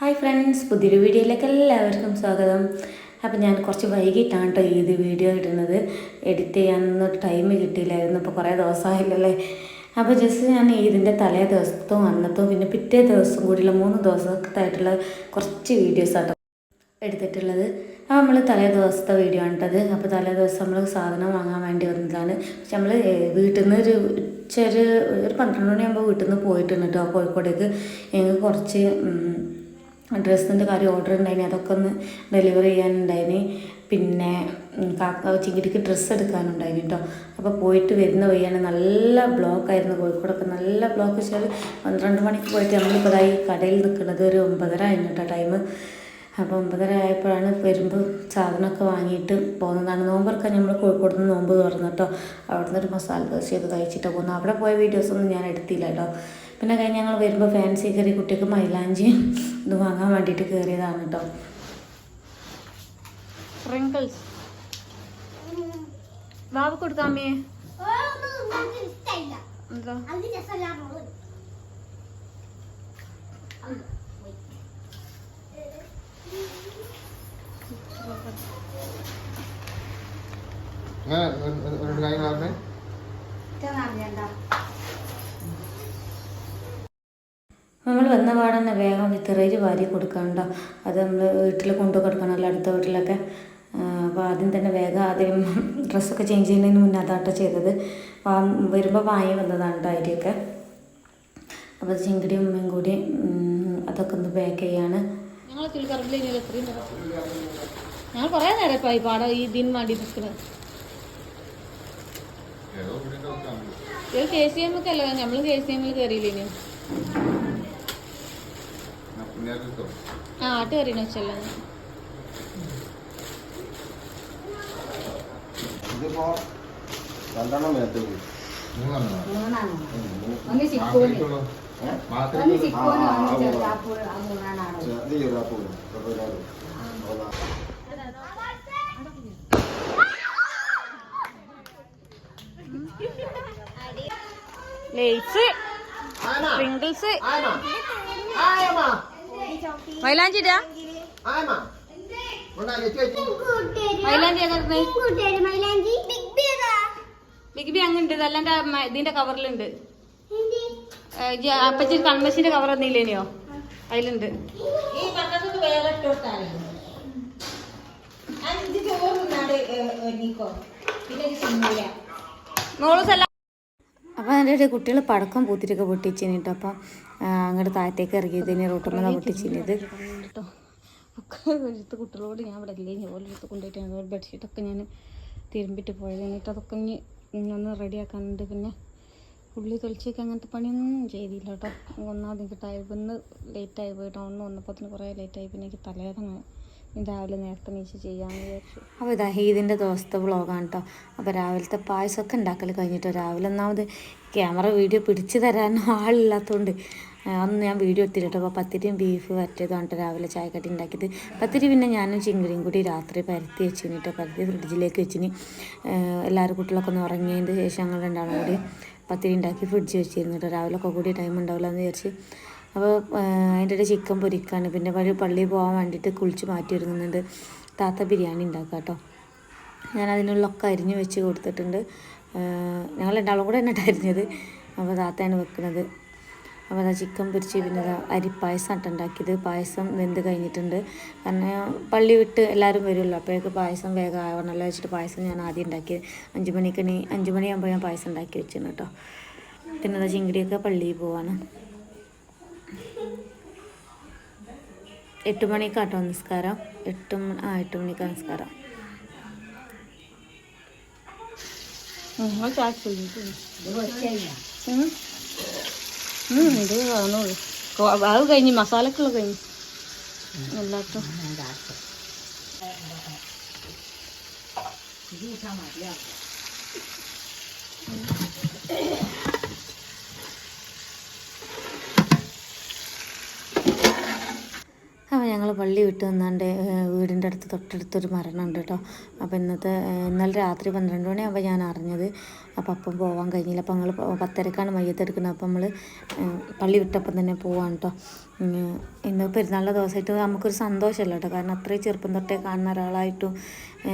Hi friends പുതിയൊരു വീഡിയോയിലേക്ക് എല്ലാവർക്കും സ്വാഗതം. അപ്പോൾ ഞാൻ കുറച്ച് വൈകിട്ടാണ് കേട്ടോ ഇത് വീഡിയോ ഇടുന്നത്. എഡിറ്റ് ചെയ്യാനൊന്നും ടൈം കിട്ടിയില്ലായിരുന്നു. ഇപ്പോൾ കുറേ ദിവസമായില്ലല്ലേ? അപ്പോൾ ജസ്റ്റ് ഞാൻ ഇതിന്റെ തലേ ദിവസത്തും അന്നത്തും പിന്നെ പിറ്റേ ദിവസം കൂടിയുള്ള മൂന്ന് ദിവസത്തായിട്ടുള്ള കുറച്ച് വീഡിയോസാണ് എടുത്തിട്ടുള്ളത്. അപ്പോൾ നമ്മൾ തലേ ദിവസത്തെ വീഡിയോ ആണ് കേട്ടത് അപ്പോൾ തലേ ദിവസം നമ്മൾ സാധനം വാങ്ങാൻ വേണ്ടി വന്നതാണ്. പക്ഷെ നമ്മൾ വീട്ടിൽ നിന്ന് ഒരു ഉച്ചൊരു ഒരു പന്ത്രണ്ട് മണിയാകുമ്പോൾ വീട്ടിൽ നിന്ന് പോയിട്ടുണ്ട് കേട്ടോ കോഴിക്കോടേക്ക്. ഞങ്ങൾക്ക് കുറച്ച് ഡ്രസ്സിന്റെ കാര്യം ഓർഡർ ഉണ്ടായിന് അതൊക്കെ ഒന്ന് ഡെലിവറി ചെയ്യാനുണ്ടായിന്. പിന്നെ കാക്ക ചിങ്കിടിക്ക് ഡ്രസ്സ് എടുക്കാനുണ്ടായിന് കേട്ടോ അപ്പോൾ പോയിട്ട് വരുന്ന വഴിയാണ് നല്ല ബ്ലോക്കായിരുന്നു കോഴിക്കോടൊക്കെ നല്ല ബ്ലോക്ക് വെച്ചാൽ പന്ത്രണ്ട് മണിക്ക് പോയിട്ട് നമ്മളിപ്പോൾ ഈ കടയിൽ നിൽക്കുന്നത് ഒരു ഒമ്പതര ആയിരുന്നു കേട്ടോ ടൈം അപ്പോൾ ഒമ്പതര ആയപ്പോഴാണ് വരുമ്പോൾ സാധനമൊക്കെ വാങ്ങിയിട്ട് പോകുന്നതാണ്. നോമ്പൊക്കെ നമ്മൾ കോഴിക്കോട് നിന്ന് നോമ്പ് തുറന്നു കേട്ടോ അവിടെ നിന്ന് ഒരു മസാല ദോശ ചെയ്ത് കഴിച്ചിട്ട് പോകുന്നു അവിടെ പോയ വീഡിയോസൊന്നും ഞാൻ എടുത്തില്ല കേട്ടോ പിന്നെ കഴിഞ്ഞ് ഞങ്ങൾ വരുമ്പോൾ ഫാൻസി കയറി കുട്ടിക്ക് മൈലാഞ്ചി ഇത് വാങ്ങാൻ വേണ്ടിയിട്ട് കയറിയതാണ് കേട്ടോ റിങ്കിൾസ് ബാബു കൊടുക്കാമേ എന്താ? അങ്ങനെ ഒരു- ഒരു- ഒരു കാര്യം പറഞ്ഞേ നമ്മൾ വന്ന പാടന്നെ വേഗം വിത്തറേജ് വാരി കൊടുക്കണ്ട അത് നമ്മൾ വീട്ടിൽ കൊണ്ടു അല്ല അടുത്ത വീട്ടിലൊക്കെ. അപ്പോൾ ആദ്യം തന്നെ വേഗം ആദ്യം ഡ്രസ്സൊക്കെ ചേഞ്ച് ചെയ്യുന്നതിന് മുന്നേ അതാട്ടോ ചെയ്തത്. വരുമ്പോൾ വാങ്ങി വന്നതാണ് അരിയൊക്കെ. അപ്പോൾ ചിങ്കിടിയും ഉമ്മയും കൂടി അതൊക്കെ ഒന്ന് പാക്ക് ചെയ്യാണ്. ഞങ്ങൾ കുറേ നേരം ഇപ്പോൾ ഈ പാടം ഈ ദിൻ വേണ്ടി നിൽക്കുന്നത്. ഇത് കെ സി എമ്മൊക്കെ അല്ല നമ്മൾ കെ സി എമ്മിൽ കയറിയില്ലേ? ആ ആട്ട് കയറിയെന്ന് വെച്ചല്ലോ. ഇതിപ്പോ രണ്ടെണ്ണം നേരത്തെ പോയി. ലേസ് റിങ്കിൾസ് മൈലാഞ്ചി മൈലാഞ്ചി ബിഗ് ബി അല്ലാണ്ട് ഇതിന്റെ കവറിലുണ്ട്. അപ്പച്ചി കൺമശിന്റെ കവർ ഒന്നില്ലേനെയോ അതിലുണ്ട്. ഈ പക്കത്തൊക്കെ അപ്പോൾ അതിന്റെ കുട്ടികൾ പടക്കം പൂത്തിട്ടൊക്കെ പൊട്ടിച്ചിന് കേട്ടോ അപ്പം അങ്ങോട്ട് താഴത്തേക്ക് ഇറങ്ങിയത് റൂട്ടുമ്പോൾ പൊട്ടിച്ചിരുന്നത് കേട്ടോ ഒക്കെ എടുത്ത് കുട്ടികളോട് ഞാൻ ഇവിടെ ഇല്ലേ ഞാൻ എടുത്ത് കൊണ്ടുപോയിട്ട് ബെഡ്ഷീറ്റൊക്കെ ഞാൻ തിരുമ്പിട്ട് പോയത് എന്നിട്ട് അതൊക്കെ ഇനി ഒന്ന് റെഡിയാക്കാനുണ്ട്. പിന്നെ ഉള്ളി തൊളിച്ചൊക്കെ അങ്ങനത്തെ പണിയൊന്നും ചെയ്തില്ല കേട്ടോ ഒന്നാമത് എനിക്ക് ടൈം ഇന്ന് ലേറ്റായി പോയി. ടൗണിൽ വന്നപ്പോൾ കുറേ ലേറ്റായി പിന്നെ എനിക്ക് തലേന്ന് ഇനി രാവിലെ നേരത്തെ മീശ ചെയ്യാമെന്ന് വിചാരിച്ചു. അപ്പോൾ ഇതാ ഹീദിന്റെ ദിവസത്തെ വ്ളോഗാണ് കേട്ടോ അപ്പോൾ രാവിലത്തെ പായസമൊക്കെ ഉണ്ടാക്കൽ കഴിഞ്ഞിട്ട് രാവിലെ ഒന്നാമത് ക്യാമറ വീഡിയോ പിടിച്ചു തരാനും ആളില്ലാത്തതുകൊണ്ട് അന്ന് ഞാൻ വീഡിയോ എത്തിയിട്ട് അപ്പോൾ പത്തിരിയും ബീഫ് വരട്ടിയതാണ് രാവിലെ ചായക്കട്ടി ഉണ്ടാക്കിയത്. പത്തിരി പിന്നെ ഞാനും ചിങ്കിടിയും കൂടി രാത്രി പരത്തി വെച്ചിന് കേട്ടോ പരത്തി ഫ്രിഡ്ജിലേക്ക് വെച്ചിന്. എല്ലാവരും കുട്ടികളൊക്കെ ഒന്ന് ഉറങ്ങിയതിന്റെ ശേഷം ഞങ്ങൾ രണ്ടാളും കൂടി പത്തിരി ഉണ്ടാക്കി ഫ്രിഡ്ജ് വെച്ചിരുന്നു കേട്ടോ രാവിലെ ഒക്കെ കൂടി ടൈം ഉണ്ടാവില്ല എന്ന് വിചാരിച്ച് അപ്പോൾ അതിന്റെ ഇടയിൽ ചിക്കൻ പൊരിക്കാണ്. പിന്നെ വഴി പള്ളിയിൽ പോകാൻ വേണ്ടിയിട്ട് കുളിച്ച് മാറ്റി ഒരുങ്ങുന്നുണ്ട് താത്ത ബിരിയാണി ഉണ്ടാക്കുക കേട്ടോ. ഞാൻ അതിനുള്ളൊക്കെ അരിഞ്ഞ് വെച്ച് കൊടുത്തിട്ടുണ്ട്. ഞങ്ങൾ രണ്ടാളും കൂടെ തന്നെ അരിഞ്ഞത് അപ്പോൾ താത്തയാണ് വെക്കുന്നത്. അപ്പോൾ അതാ ചിക്കൻ പൊരിച്ച് പിന്നെ അതാ അരിപ്പായസം ആട്ടം ഉണ്ടാക്കിയത്. പായസം വെന്ത് കഴിഞ്ഞിട്ടുണ്ട്. കാരണം പള്ളി വിട്ട് എല്ലാവരും വരുമല്ലോ. അപ്പോഴേക്ക് പായസം വേഗം ആവണമല്ലോ വെച്ചിട്ട് പായസം ഞാൻ ആദ്യം ഉണ്ടാക്കിയത്. അഞ്ച് മണിക്കണി അഞ്ച് മണിയാകുമ്പോൾ ഞാൻ പായസം ഉണ്ടാക്കി വെച്ചിരുന്നു കേട്ടോ. പിന്നെ അതാ ചിങ്കിടിയൊക്കെ പള്ളിയിൽ പോവാണ്. എട്ട് മണിക്കാട്ടോ നമസ്കാരം എട്ട് മണി ആ എട്ട് മണിക്ക് നിസ്കാരം. ചൊല്ലിട്ട് ഇത് കാണുള്ളൂ അത് കഴിഞ്ഞ് മസാലക്കുള്ള കഴിഞ്ഞു. എല്ലാത്തും. അപ്പോൾ പള്ളി വിട്ട് വന്നാണ്ട് വീടിന്റെ അടുത്ത് തൊട്ടടുത്തൊരു മരണമുണ്ട് കേട്ടോ അപ്പോൾ ഇന്നത്തെ ഇന്നലെ രാത്രി പന്ത്രണ്ട് മണിയാകുമ്പോൾ ഞാൻ അറിഞ്ഞത് അപ്പം അപ്പം പോകാൻ കഴിഞ്ഞില്ല. അപ്പം ഞങ്ങൾ പത്തരക്കാണ് മയ്യത്തെടുക്കുന്നത് അപ്പം നമ്മൾ പള്ളി വിട്ടപ്പം തന്നെ പോവാണ് കേട്ടോ ഇന്ന് പെരുന്നാളിന്റെ ദിവസമായിട്ട് നമുക്കൊരു സന്തോഷമല്ല കേട്ടോ കാരണം അത്രയും ചെറുപ്പം തൊട്ടേ കാണുന്ന ഒരാളായിട്ടും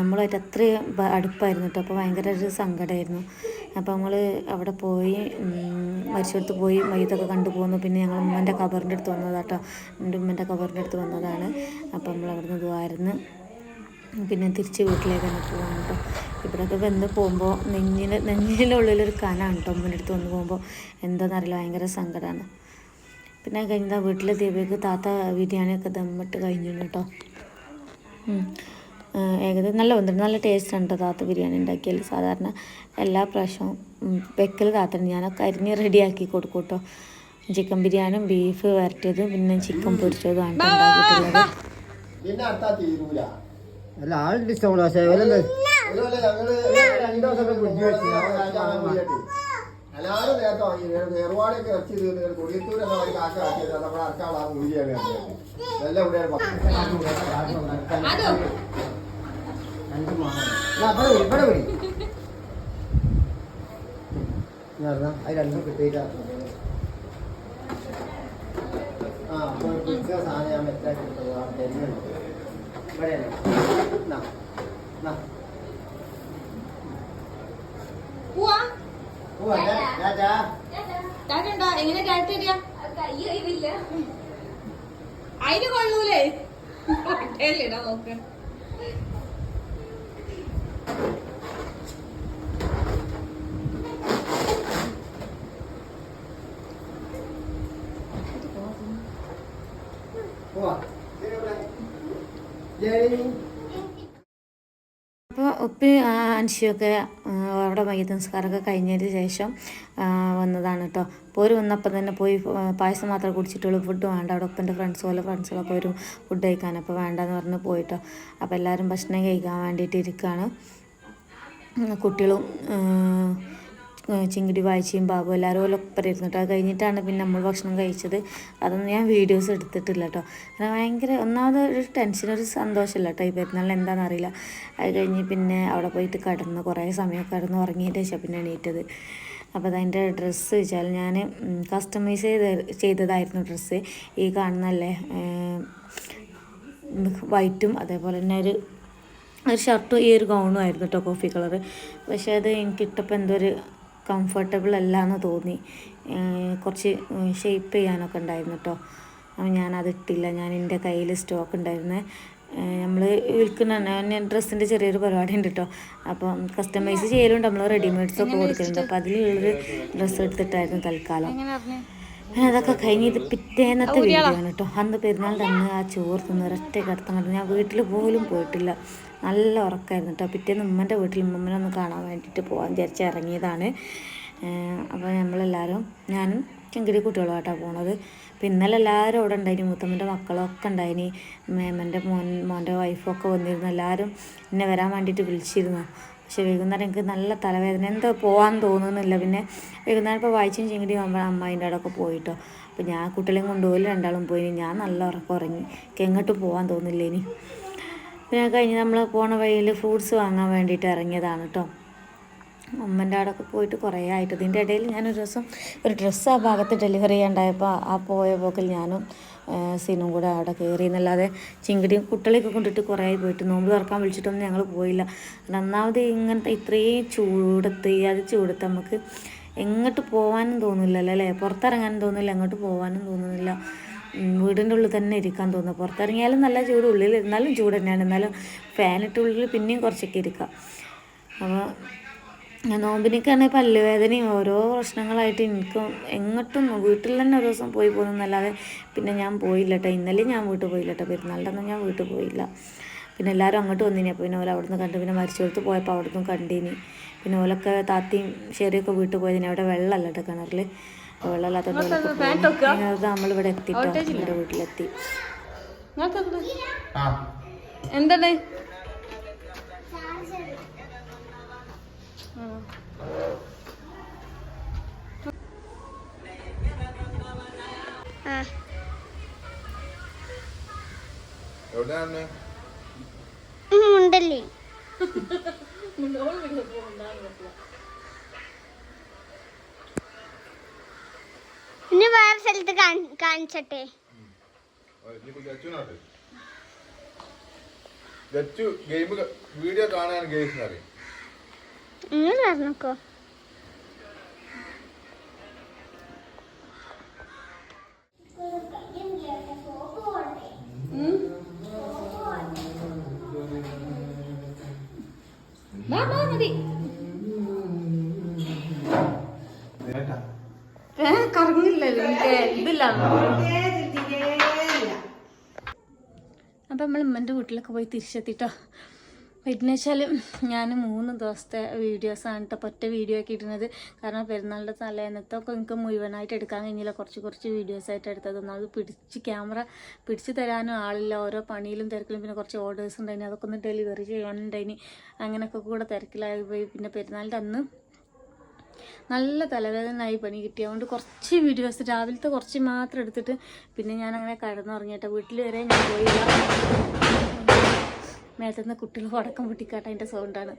നമ്മളായിട്ട് അത്രയും അടുപ്പായിരുന്നു കേട്ടോ അപ്പോൾ ഭയങ്കര ഒരു സങ്കടമായിരുന്നു അപ്പോൾ നമ്മൾ അവിടെ പോയി മരിച്ചെടുത്ത് പോയി മയ്യത്തൊക്കെ കണ്ടു പോന്നു. പിന്നെ ഞങ്ങൾ ഉമ്മന്റെ കബറിന്റെ അടുത്ത് വന്നതാട്ടോ എന്റെ ഉമ്മന്റെ കബറിന്റെ അടുത്ത് വന്നതാണ്. അപ്പോൾ നമ്മൾ അവിടുന്ന് ഇതുമായിരുന്നു പിന്നെ തിരിച്ച് വീട്ടിലേക്ക് തന്നെ പോകാൻ കേട്ടോ. ഇവിടെയൊക്കെ വന്ന് പോകുമ്പോൾ നെഞ്ഞിന് നെഞ്ഞിന്റെ ഉള്ളിലൊരു കനാണ് കേട്ടോ ഉമ്മന്റെ അടുത്ത് വന്ന് പോകുമ്പോൾ. എന്താണെന്നറിയില്ല ഭയങ്കര സങ്കടമാണ് പിന്നെ കഴിഞ്ഞാൽ വീട്ടിലെത്തിയപ്പോഴേക്ക് താത്ത ബിരിയാണിയൊക്കെ ദമ്മിട്ട് കഴിഞ്ഞു കേട്ടോ. ഏകദേശം നല്ല വന്നിട്ട് നല്ല ടേസ്റ്റ് കേട്ടോ താത്ത ബിരിയാണി ഉണ്ടാക്കിയാൽ. സാധാരണ എല്ലാ പ്രാവശ്യവും വെക്കൽ താത്തണ്ട് ഞാനൊക്കെ അരിഞ്ഞ് റെഡിയാക്കി കൊടുക്കും കേട്ടോ. ചിക്കൻ ബിരിയാണിയും ബീഫ് വരട്ടിയതും പിന്നെ ചിക്കൻ പൊരിച്ചതും ആണ് ഉണ്ടാക്കിയിട്ടുള്ളത്. പിന്നെ അടുത്താ തീരൂല. അല്ല ആൾ ഡിസ്കൗണ്ട് പക്ഷേ ഇവരല്ലേ ഞങ്ങൾ രണ്ടു ദിവസം ബുദ്ധി വെച്ചു. എല്ലാവരും നേരത്തെ വാങ്ങി. നേർവാടൊക്കെ ഇറച്ചി തീർന്ന് കൊടിയത്തൂർ എന്ന ഒരു കാക്ക ആക്കിയത് നമ്മുടെ അർക്കാളാ മൂലിയാണ് എല്ലാം ഇവിടെയാണ് ഇവിടെ വിളി അത് രണ്ടും കിട്ടിയില്ല. ആ സാധനം ഞാൻ മെറ്റാക്കി എടുത്തത് ആ തരുന്നുണ്ട് ടാറ്റുണ്ടോ എങ്ങനെ ടാറ്റ അതിന് കൊള്ളൂലേ? ഇടാ നോക്ക്. അപ്പോൾ ഉപ്പി അൻഷിയൊക്കെ അവിടെ മയ്യത്ത് നിസ്കാരമൊക്കെ കഴിഞ്ഞതിന് ശേഷം വന്നതാണ് കേട്ടോ പോര് വന്നപ്പം തന്നെ പോയി പായസം മാത്രമേ കുടിച്ചിട്ടുള്ളൂ. ഫുഡ് വേണ്ട. അവിടെ ഒപ്പന്റെ ഫ്രണ്ട്സ് പോലെ ഫ്രണ്ട്സുകളൊക്കെ വരും ഫുഡ് കഴിക്കാൻ അപ്പോൾ വേണ്ടെന്ന് പറഞ്ഞ് പോയിട്ടോ. അപ്പോൾ എല്ലാവരും ഭക്ഷണം കഴിക്കാൻ വേണ്ടിയിട്ട് ഇരിക്കുകയാണ് കുട്ടികളും ചിങ്കിടി വായിച്ചയും ബാബു എല്ലാവരും പോലെ ഒപ്പം ഇരുന്നിട്ട് അത് കഴിഞ്ഞിട്ടാണ് പിന്നെ നമ്മൾ ഭക്ഷണം കഴിച്ചത്. അതൊന്നും ഞാൻ വീഡിയോസ് എടുത്തിട്ടില്ല കേട്ടോ കാരണം ഭയങ്കര ഒന്നാമത് ഒരു ടെൻഷൻ ഒരു സന്തോഷമില്ല കേട്ടോ ഈ പെരുന്നാളിന് എന്താണെന്ന് അറിയില്ല. അത് കഴിഞ്ഞ് പിന്നെ അവിടെ പോയിട്ട് കിടന്ന് കുറേ സമയം കിടന്ന് ഉറങ്ങിയിട്ട് ശേഷം പിന്നെ എണീറ്റത്. അപ്പോൾ അതിന്റെ ഡ്രസ്സ് വെച്ചാൽ ഞാൻ കസ്റ്റമൈസ് ചെയ്ത് ചെയ്തതായിരുന്നു ഡ്രസ്സ് ഈ കാണുന്നല്ലേ വൈറ്റും അതേപോലെ തന്നെ ഒരു ഒരു ഷർട്ടും ഈ ഒരു ഗൗണും ആയിരുന്നു കേട്ടോ കോഫി കളറ് പക്ഷേ അത് എനിക്ക് ഇട്ടപ്പോൾ എന്തോ ഒരു കംഫർട്ടബിൾ അല്ല എന്ന് തോന്നി കുറച്ച് ഷേപ്പ് ചെയ്യാനൊക്കെ ഉണ്ടായിരുന്നു കേട്ടോ അപ്പം ഞാനത് ഇട്ടില്ല. ഞാൻ എന്റെ കയ്യിൽ സ്റ്റോക്ക് ഉണ്ടായിരുന്നേ. നമ്മൾ വിൽക്കുന്ന ഡ്രസ്സിന്റെ ചെറിയൊരു പരിപാടി ഉണ്ട് കേട്ടോ അപ്പം കസ്റ്റമൈസ് ചെയ്യലുണ്ട്. നമ്മൾ റെഡിമെയ്ഡ്സ് ഒക്കെ കൊടുക്കുന്നുണ്ട് അപ്പോൾ അതിലുള്ളൊരു ഡ്രസ്സ് എടുത്തിട്ടായിരുന്നു തൽക്കാലം. അതൊക്കെ കഴിഞ്ഞ് ഇത് പിറ്റേന്നത്തെ വീഡിയോ ആണ് കേട്ടോ അന്ന് പെരുന്നാൾ തന്നെ ആ ചോറ് തിന്ന് ഒരൊറ്റ കിടത്തം കണ്ടു. ഞാൻ വീട്ടിൽ പോലും പോയിട്ടില്ല. നല്ല ഉറക്കമായിരുന്നു കേട്ടോ. പിറ്റേന്ന് ഉമ്മന്റെ വീട്ടിൽ ഉമ്മനെ ഒന്ന് കാണാൻ വേണ്ടിയിട്ട് പോകാൻ വിചാരിച്ച് ഇറങ്ങിയതാണ്. അപ്പോൾ നമ്മളെല്ലാവരും ഞാനും ചെങ്കിടി കുട്ടികളുമായിട്ടാണ് കേട്ടോ പോണത്. അപ്പോൾ ഇന്നലെ എല്ലാവരും അവിടെ ഉണ്ടായിന്. മുത്തമ്മന്റെ മക്കളൊക്കെ ഉണ്ടായിനി. മേമന്റെ മോൻ മോന്റെ വൈഫൊക്കെ വന്നിരുന്നു. എല്ലാവരും എന്നെ വരാൻ വേണ്ടിയിട്ട് വിളിച്ചിരുന്നു. പക്ഷേ വൈകുന്നേരം എനിക്ക് നല്ല തലവേദന. എന്തോ പോകാൻ തോന്നുന്നില്ല. പിന്നെ വൈകുന്നേരം ഇപ്പോൾ വായിച്ചും ചെങ്കിടി അമ്മായിന്റെ അവിടെയൊക്കെ പോയിട്ടോ. അപ്പോൾ ഞാൻ കുട്ടികളെയും കൊണ്ടുപോയി രണ്ടാളും പോയി ഞാൻ നല്ല ഉറക്കം ഉറങ്ങി. എങ്ങോട്ടും പോകാൻ തോന്നില്ല ഇനി പിന്നെ കഴിഞ്ഞ് നമ്മൾ പോണ വഴിയിൽ ഫ്രൂട്ട്സ് വാങ്ങാൻ വേണ്ടിയിട്ട് ഇറങ്ങിയതാണ് കേട്ടോ അമ്മന്റെ അവിടെയൊക്കെ പോയിട്ട് കുറേ ആയിട്ട്. ഇതിന്റെ ഇടയിൽ ഞാനൊരു ദിവസം ഒരു ഡ്രസ്സ് ആ ഭാഗത്ത് ഡെലിവറി ചെയ്യാണ്ടായപ്പോൾ ആ പോയ പോക്കിൽ ഞാനും സീനും കൂടെ അവിടെ കയറി എന്നല്ലാതെ ചിങ്കിടിയും കുട്ടികളെയൊക്കെ കൊണ്ടിട്ട് കുറേ പോയിട്ട്. നോമ്പ് തുറക്കാൻ വിളിച്ചിട്ടൊന്നും ഞങ്ങൾ പോയില്ല. ഒന്നാമത് ഇങ്ങനത്തെ ഇത്രയും ചൂടത്ത് അത് ചൂടത്ത് നമുക്ക് എങ്ങോട്ട് പോകാനും തോന്നില്ലല്ലോ അല്ലേ? പുറത്തിറങ്ങാനും തോന്നില്ല എങ്ങോട്ട് പോകാനും തോന്നുന്നില്ല. വീടിന്റെ ഉള്ളിൽ തന്നെ ഇരിക്കാൻ തോന്നുന്നു. പുറത്തിറങ്ങിയാലും നല്ല ചൂട് ഉള്ളിൽ ഇരുന്നാലും ചൂട് തന്നെയാണ്. എന്നാലും ഫാനിട്ട് ഉള്ളിൽ പിന്നെയും കുറച്ചൊക്കെ ഇരിക്കാം. അപ്പോൾ നോമ്പിനൊക്കെയാണെങ്കിൽ പല്ലുവേദനയും ഓരോ പ്രശ്നങ്ങളായിട്ട് എനിക്കും എങ്ങോട്ടും വീട്ടിൽ തന്നെ ഒരു ദിവസം പോയി പോകുന്നല്ലാതെ പിന്നെ ഞാൻ പോയില്ല കേട്ടോ ഇന്നലെ ഞാൻ വീട്ടിൽ പോയില്ല കേട്ടോ പെരുന്നാളിന്റെ അന്ന് ഞാൻ വീട്ടിൽ പോയില്ല. പിന്നെ എല്ലാവരും അങ്ങോട്ട് വന്നിനി. അപ്പോൾ പിന്നെ ഓല അവിടുന്ന് കണ്ടു പിന്നെ മരിച്ചെടുത്ത് പോയപ്പോൾ അവിടുന്ന് കണ്ടിനി. പിന്നെ ഓലൊക്കെ താത്തിയും ശരിയൊക്കെ വീട്ടിൽ പോയതിനെ അവിടെ വെള്ളമല്ല കേട്ടോ കിണറിൽ വെള്ളമില്ലാത്തത് നമ്മളിവിടെ എത്തിട്ടോ. എന്റെ വീട്ടിലെത്തി. നിങ്ങൾക്ക് ആ. എന്താണ്? എവിടെയാണ്? ഇനി സ്ഥലത്ത് കാണിച്ചട്ടെ വീഡിയോ കാണാൻ ഗെയിംസ് അറിയാം നിങ്ങൾ പറഞ്ഞോക്കോ വാ വാ മതി അപ്പം നമ്മൾ ഉമ്മന്റെ വീട്ടിലൊക്കെ പോയി തിരിച്ചെത്തിട്ടോ. പിന്നെ വെച്ചാൽ ഞാൻ മൂന്ന് ദിവസത്തെ വീഡിയോസാണ് കേട്ടോ ഒറ്റ വീഡിയോ ആക്കി ഇടുന്നത്. കാരണം പെരുന്നാളിന്റെ തലേന്നത്തൊക്കെ എനിക്ക് മുഴുവനായിട്ട് എടുക്കാൻ കഴിഞ്ഞില്ല. കുറച്ച് കുറച്ച് വീഡിയോസായിട്ട് എടുത്തത്. അത് പിടിച്ച് ക്യാമറ പിടിച്ച് തരാനും ആളില്ല. ഓരോ പണിയിലും തിരക്കിലും പിന്നെ കുറച്ച് ഓർഡേഴ്സ് ഉണ്ടായിരുന്നു അതൊക്കെ ഒന്ന് ഡെലിവറി ചെയ്യാനുണ്ടായിന് അങ്ങനെയൊക്കെ കൂടെ തിരക്കിലായി പോയി. പിന്നെ പെരുന്നാളിന്റെ അന്ന് നല്ല തലവേദനയായി പണി കിട്ടിയതുകൊണ്ട് കുറച്ച് വീഡിയോസ് രാവിലത്തെ കുറച്ച് മാത്രം എടുത്തിട്ട് പിന്നെ ഞാൻ അങ്ങനെ കിടന്നുറങ്ങിയിട്ട് വീട്ടിൽ വരെ ഞാൻ പോയില്ല. മേത്തുനിന്ന് കുട്ടികൾ വടക്കം പൊട്ടിക്കാട്ട അതിന്റെ സൗണ്ടാണ്.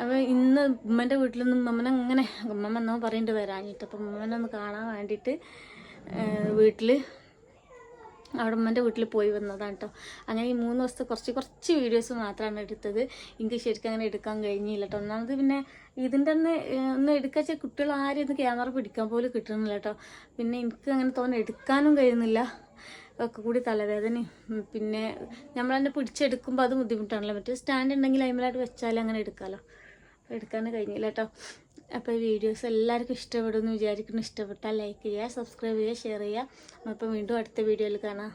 അപ്പോൾ ഇന്ന് ഉമ്മന്റെ വീട്ടിൽ നിന്ന് ഉമ്മനെ അങ്ങനെ ഉമ്മ എന്നോ പറയുന്നുണ്ട് വരാഞ്ഞിട്ട്. അപ്പം ഉമ്മനെ ഒന്ന് കാണാൻ വേണ്ടിയിട്ട് വീട്ടിൽ അവിടെ ഉമ്മന്റെ വീട്ടിൽ പോയി വന്നതാണ് കേട്ടോ അങ്ങനെ ഈ മൂന്ന് ദിവസത്തെ കുറച്ച് കുറച്ച് വീഡിയോസ് മാത്രമാണ് എടുത്തത്. എനിക്ക് ശരിക്കും അങ്ങനെ എടുക്കാൻ കഴിഞ്ഞില്ല കേട്ടോ ഒന്നാമത് പിന്നെ ഇതിന്റെ അന്ന് ഒന്ന് എടുക്കാൻ വെച്ചാൽ കുട്ടികൾ ആരും ഒന്ന് ക്യാമറ പിടിക്കാൻ പോലും കിട്ടുന്നില്ല കേട്ടോ പിന്നെ എനിക്ക് അങ്ങനെ തോന്നുന്നു എടുക്കാനും കഴിയുന്നില്ല. ഒക്കെ കൂടി തലവേദനയും പിന്നെ നമ്മളതിനെ പിടിച്ചെടുക്കുമ്പോൾ അത് ബുദ്ധിമുട്ടാണല്ലോ. മറ്റേ സ്റ്റാൻഡ് ഉണ്ടെങ്കിൽ അതിമലായിട്ട് വെച്ചാൽ അങ്ങനെ എടുക്കാമല്ലോ എടുക്കാൻ കഴിഞ്ഞില്ല കേട്ടോ അപ്പോൾ ഈ വീഡിയോസ് എല്ലാവർക്കും ഇഷ്ടപ്പെടുമെന്ന് വിചാരിക്കുന്നു. ഇഷ്ടപ്പെട്ടാൽ ലൈക്ക് ചെയ്യുക സബ്സ്ക്രൈബ് ചെയ്യുക ഷെയർ ചെയ്യുക. നമ്മളിപ്പോൾ വീണ്ടും അടുത്ത വീഡിയോയിൽ കാണാം.